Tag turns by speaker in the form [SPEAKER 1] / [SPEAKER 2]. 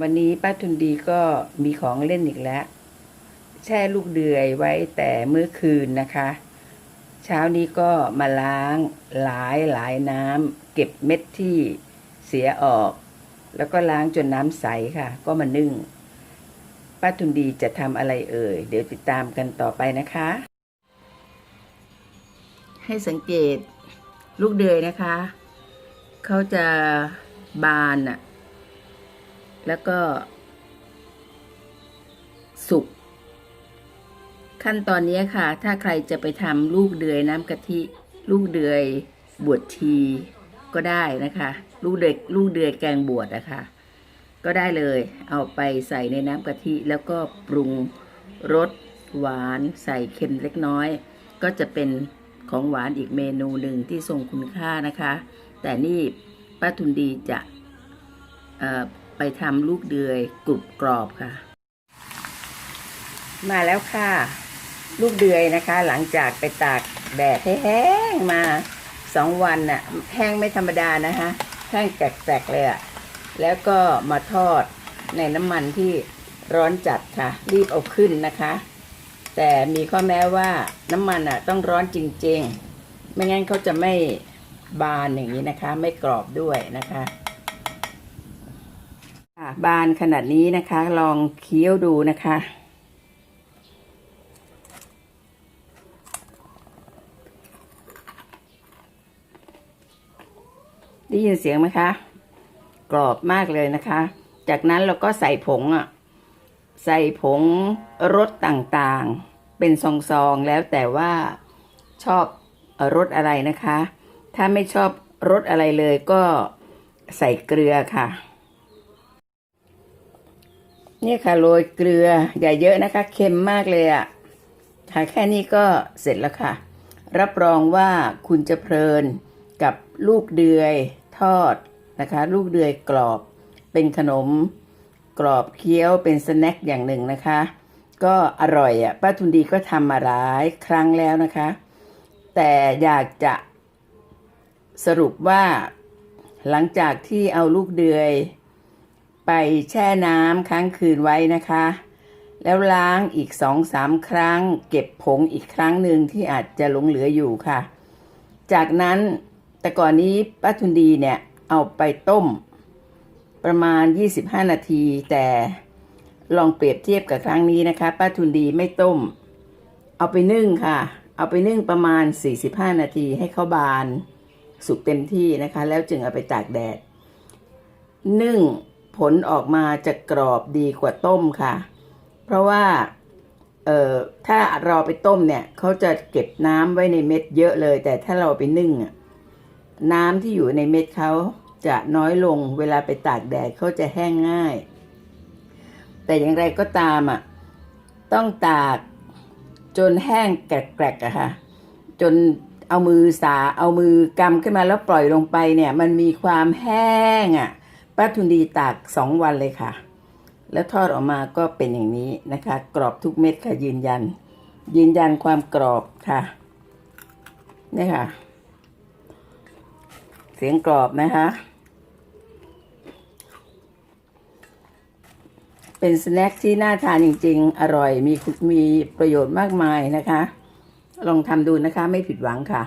[SPEAKER 1] วันนี้ป้าทุนดีก็มีของเล่นอีกแล้ว แช่ลูกเดือยไว้แต่เมื่อคืนนะคะ เช้านี้ก็มาล้างหลายหลายน้ำเก็บเม็ดที่เสียออก แล้วก็ล้างจนน้ำใสค่ะ ก็มานึ่งป้าทุนดีจะทำอะไรเอ่ย เดี๋ยวติดตามกันต่อไปนะคะ ให้สังเกตลูกเดือยนะคะ เขาจะบานอะ แล้วก็ สุก ขั้นตอนนี้ค่ะ ถ้าใครจะไปทำลูกเดือยน้ำกะทิ ลูกเดือยบวชชีก็ได้นะคะ ลูกเดือยลูกเดือยแกงบวชนะคะ ก็ได้เลย เอาไปใส่ในน้ำกะทิ แล้วก็ปรุงรสหวานใส่เค็มเล็กน้อย ก็จะเป็นของหวานอีกเมนูหนึ่งที่ทรงคุณค่านะคะ แต่นี่ป้าทุนดีจะ ไปทำลูกเดือยกรุบกรอบค่ะ มาแล้วค่ะ ลูกเดือยนะคะ หลังจากไปตากแดดให้แห้งมาสองวันน่ะ แห้งไม่ธรรมดานะคะแห้งแกรกๆเลยอะ่ะแล้วก็มาทอดในน้ำมันที่ร้อนจัดค่ะ รีบเอาขึ้นนะคะ แต่มีข้อแม้ว่าน้ำมันอะ ต้องร้อนจริง ๆ ไม่งั้นเขาจะไม่บานอย่างนี้นะคะ ไม่กรอบด้วยนะคะ ค่ะบานขนาดนี้นะคะ ลองเคี้ยวดูนะคะ ได้ยินเสียงไหมคะ กรอบมากเลยนะคะ จากนั้นเราก็ใส่ผงอะ ใส่ผงรสต่างๆ เป็นซองๆ แล้วแต่ว่าชอบรสอะไรนะคะ ถ้าไม่ชอบรสอะไรเลยก็ใส่เกลือค่ะ นี่ค่ะโรยเกลืออย่าเยอะนะคะ เค็มมากเลยอะ่ะค่ะแค่นี้ก็เสร็จแล้วค่ะ รับรองว่าคุณจะเพลินกับลูกเดือยทอดนะคะ ลูกเดือยกรอบเป็นขนมกรอบเคี้ยวเป็นสแน็คอย่างหนึ่งนะคะ ก็อร่อยอะป้าทุนดีก็ทำมาหลายครั้งแล้วนะคะ แต่อยากจะสรุปว่าหลังจากที่เอาลูกเดือย ไปแช่น้ำค้างคืนไว้นะคะ แล้วล้างอีกสองสามครั้ง เก็บผงอีกครั้งหนึ่งที่อาจจะหลงเหลืออยู่ค่ะ จากนั้นแต่ก่อนนี้ป้าทุนดีเนี่ยเอาไปต้ม ประมาณ 25 นาที แต่ลองเปรียบเทียบกับครั้งนี้นะคะป้าทุนดีไม่ต้ม เอาไปนึ่งค่ะ เอาไปนึ่งประมาณ 45 นาทีให้เขาบาน สุกเต็มที่นะคะ แล้วจึงเอาไปตากแดดนึ่ง ผลออกมาจะกรอบดีกว่าต้มค่ะ เพราะว่าเอ่อถ้าเราไปต้มเนี่ยเขาจะเก็บน้ำไว้ในเม็ดเยอะเลย แต่ถ้าเราไปนึ่งน้ำที่อยู่ในเม็ดเขาจะน้อยลงเวลาไปตากแดดเขาจะแห้งง่าย แต่อย่างไรก็ตามอะต้องตากจนแห้งแกรกๆอะค่ะ จนเอามือสาเอามือกำขึ้นมาแล้วปล่อยลงไปเนี่ย มันมีความแห้งอะ่ะ ป้าทุนดีตากสองวันเลยค่ะ แล้วทอดออกมาก็เป็นอย่างนี้นะคะ กรอบทุกเม็ดค่ะยืนยัน ยืนยันความกรอบค่ะนี่ค่ะ เสียงกรอบนะคะ เป็นสแน็คที่น่าทานจริง ๆ อร่อยมีคุณมีประโยชน์มากมายนะคะ ลองทำดูนะคะไม่ผิดหวังค่ะ